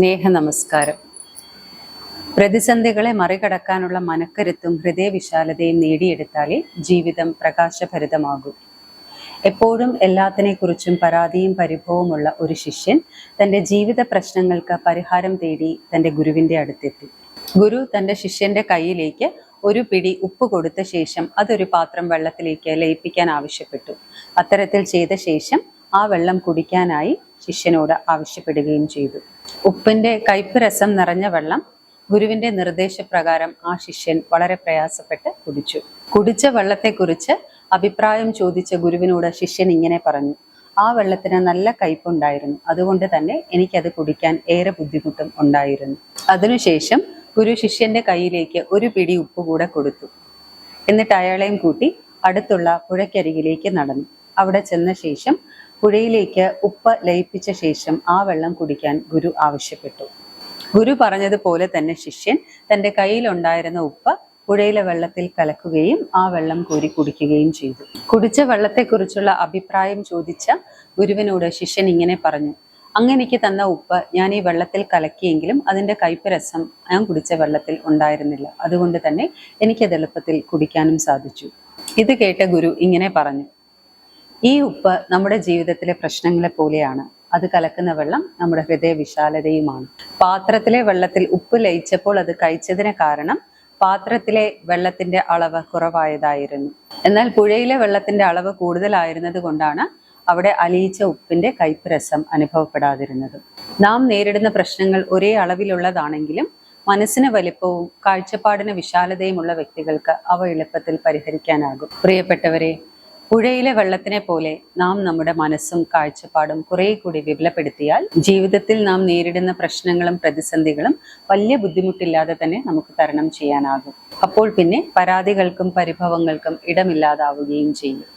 സ്നേഹ നമസ്കാരം പ്രതിസന്ധികളെ മറികടക്കാനുള്ള മനക്കരുത്തും ഹൃദയവിശാലതയും നേടിയെടുത്താലേ ജീവിതം പ്രകാശഭരിതമാകൂ. എപ്പോഴും എല്ലാത്തിനെക്കുറിച്ചും പരാതിയും പരിഭവമുള്ള ഒരു ശിഷ്യൻ തന്റെ ജീവിത പ്രശ്നങ്ങൾക്ക് പരിഹാരം തേടി തന്റെ ഗുരുവിന്റെ അടുത്തെത്തി. ഗുരു തന്റെ ശിഷ്യന്റെ കയ്യിലേക്ക് ഒരു പിടി ഉപ്പ് കൊടുത്ത ശേഷം അതൊരു പാത്രം വെള്ളത്തിലേക്ക് ലയിപ്പിക്കാൻ ആവശ്യപ്പെട്ടു. അത്തരത്തിൽ ചെയ്ത ശേഷം ആ വെള്ളം കുടിക്കാനായി ശിഷ്യനോട് ആവശ്യപ്പെടുകയും ചെയ്തു. ഉപ്പിന്റെ കയ്പ് രസം നിറഞ്ഞ വെള്ളം ഗുരുവിന്റെ നിർദ്ദേശപ്രകാരം ആ ശിഷ്യൻ വളരെ പ്രയാസപ്പെട്ട് കുടിച്ചു. കുടിച്ച വെള്ളത്തെക്കുറിച്ച് അഭിപ്രായം ചോദിച്ച ഗുരുവിനോട് ശിഷ്യൻ ഇങ്ങനെ പറഞ്ഞു ആ വെള്ളത്തിന് നല്ല കയ്പുണ്ടായിരുന്നു. അതുകൊണ്ട് തന്നെ എനിക്കത് കുടിക്കാൻ ഏറെ ബുദ്ധിമുട്ടും ഉണ്ടായിരുന്നു. അതിനുശേഷം ഗുരു ശിഷ്യന്റെ കയ്യിലേക്ക് ഒരു പിടി ഉപ്പ് കൂടെ കൊടുത്തു. എന്നിട്ട് അയാളെയും കൂട്ടി അടുത്തുള്ള പുഴയ്ക്കരികിലേക്ക് നടന്നു. അവിടെ ചെന്ന ശേഷം പുഴയിലേക്ക് ഉപ്പ് ലയിപ്പിച്ച ശേഷം ആ വെള്ളം കുടിക്കാൻ ഗുരു ആവശ്യപ്പെട്ടു. ഗുരു പറഞ്ഞതുപോലെ തന്നെ ശിഷ്യൻ തന്റെ കയ്യിലുണ്ടായിരുന്ന ഉപ്പ് പുഴയിലെ വെള്ളത്തിൽ കലക്കുകയും ആ വെള്ളം കോരി കുടിക്കുകയും ചെയ്തു. കുടിച്ച വെള്ളത്തെക്കുറിച്ചുള്ള അഭിപ്രായം ചോദിച്ച ഗുരുവിനോട് ശിഷ്യൻ ഇങ്ങനെ പറഞ്ഞു അങ്ങനെക്ക് തന്ന ഉപ്പ് ഞാൻ ഈ വെള്ളത്തിൽ കലക്കിയെങ്കിലും അതിന്റെ കൈപ്പരസം ഞാൻ കുടിച്ച വെള്ളത്തിൽ ഉണ്ടായിരുന്നില്ല. അതുകൊണ്ട് തന്നെ എനിക്കത് എളുപ്പത്തിൽ കുടിക്കാനും സാധിച്ചു. ഇത് കേട്ട ഗുരു ഇങ്ങനെ പറഞ്ഞു ഈ ഉപ്പ് നമ്മുടെ ജീവിതത്തിലെ പ്രശ്നങ്ങളെ പോലെയാണ്. അത് കലക്കുന്ന വെള്ളം നമ്മുടെ ഹൃദയ വിശാലതയുമാണ് പാത്രത്തിലെ വെള്ളത്തിൽ ഉപ്പ് ലയിച്ചപ്പോൾ അത് കഴിച്ചതിന് കാരണം പാത്രത്തിലെ വെള്ളത്തിന്റെ അളവ് കുറവായതായിരുന്നു. എന്നാൽ പുഴയിലെ വെള്ളത്തിന്റെ അളവ് കൂടുതലായിരുന്നത് കൊണ്ടാണ് അവിടെ അലിയിച്ച ഉപ്പിന്റെ കയ്പ് രസം അനുഭവപ്പെടാതിരുന്നത്. നാം നേരിടുന്ന പ്രശ്നങ്ങൾ ഒരേ അളവിലുള്ളതാണെങ്കിലും മനസ്സിന് വലിപ്പവും കാഴ്ചപ്പാടിന് വിശാലതയുമുള്ള വ്യക്തികൾക്ക് അവ എളുപ്പത്തിൽ പരിഹരിക്കാനാകും. പ്രിയപ്പെട്ടവരെ പുഴയിലെ വെള്ളത്തിനെ പോലെ നാം നമ്മുടെ മനസ്സും കാഴ്ചപ്പാടും കുറെ കൂടി വിപുലപ്പെടുത്തിയാൽ ജീവിതത്തിൽ നാം നേരിടുന്ന പ്രശ്നങ്ങളും പ്രതിസന്ധികളും വലിയ ബുദ്ധിമുട്ടില്ലാതെ തന്നെ നമുക്ക് തരണം ചെയ്യാനാകും. അപ്പോൾ പിന്നെ പരാതികൾക്കും പരിഭവങ്ങൾക്കും ഇടമില്ലാതാവുകയും ചെയ്യും.